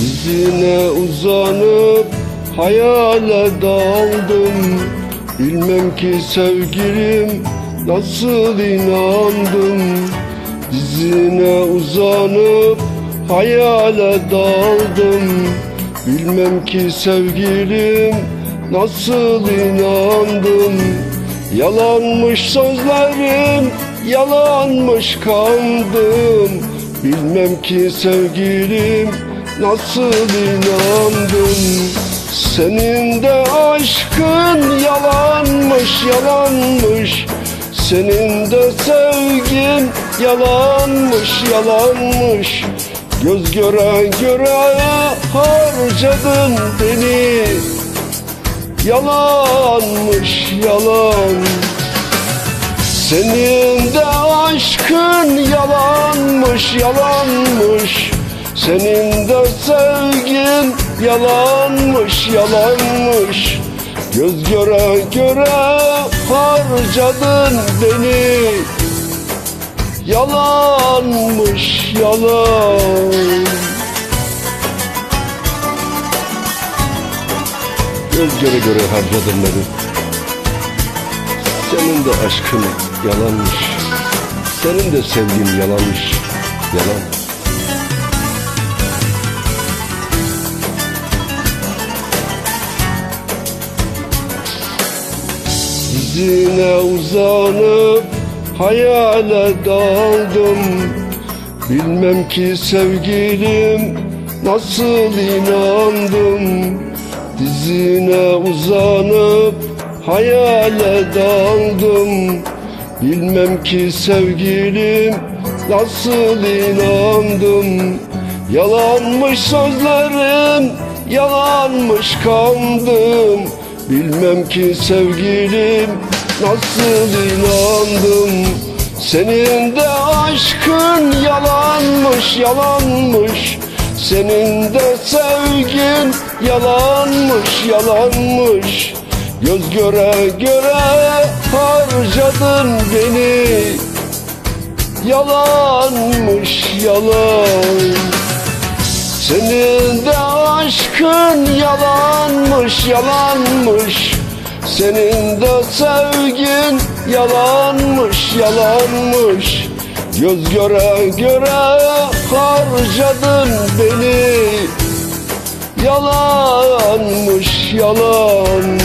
Dizine uzanıp hayale daldım. Bilmem ki sevgilim nasıl inandım. Dizine uzanıp hayale daldım. Bilmem ki sevgilim nasıl inandım. Yalanmış sözlerim, yalanmış kandım Bilmem ki sevgilim nasıl inandım Senin de aşkın yalanmış yalanmış. Senin de sevgin yalanmış yalanmış. Göz göre göre harcadın beni. Yalanmış yalan. Senin de aşkın yalanmış yalanmış Senin de sevgin yalanmış yalanmış. Göz göre göre harcadın beni. Yalanmış yalan. Göz göre göre harcadın beni. Senin de aşkın yalanmış. Senin de sevgin yalanmış Yalan Dizine uzanıp hayale daldım. Bilmem ki sevgilim nasıl inandım. Dizine uzanıp hayale daldım. Bilmem ki sevgilim nasıl inandım. Yalanmış sözlerim, yalanmış kandım Bilmem ki sevgilim nasıl inandım Senin de aşkın yalanmış yalanmış. Senin de sevgin yalanmış yalanmış. Göz göre göre harcadın beni. Yalanmış yalan. Senin de aşkın yalanmış yalanmış. Senin de sevgin yalanmış yalanmış. Göz göre göre harcadın beni. Yalanmış yalan.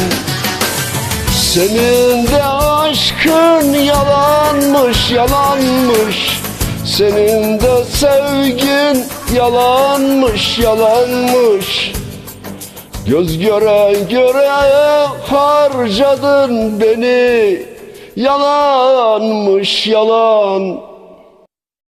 Senin de aşkın yalanmış yalanmış. Senin de sevgin yalanmış yalanmış Göz göre göre harcadın beni. Yalanmış yalan